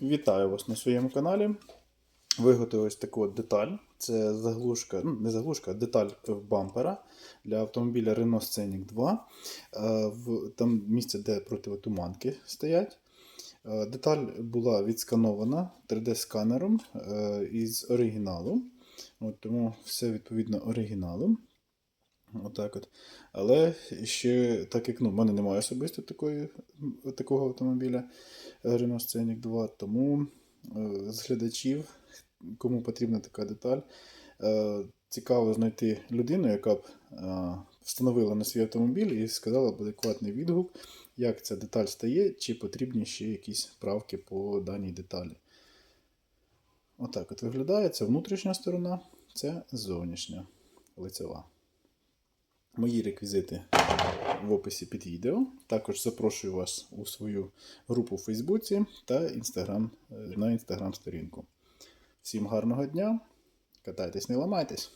Вітаю вас на своєму каналі. Виготовив ось таку деталь. Це заглушка, ну не заглушка, а деталь бампера для автомобіля Renault Scenic 2. Е, Там місце, де противотуманки стоять. Е, Деталь була відсканована 3D-сканером е, із оригіналу. От, тому все відповідно оригіналу. Отак от. Але ще, так як ну, в мене немає особисто такої, такого автомобіля Renault Scenic 2, тому е, з глядачів, кому потрібна така деталь, е, цікаво знайти людину, яка б е, встановила на свій автомобіль і сказала б адекватний відгук, як ця деталь стає, чи потрібні ще якісь правки по даній деталі. Отак от виглядає. Це внутрішня сторона, це зовнішня лицева. Мої реквізити в описі під відео. Також запрошую вас у свою групу в Фейсбуці та Instagram, е, на інстаграм сторінку. Всім гарного дня! Катайтесь, не ламайтесь!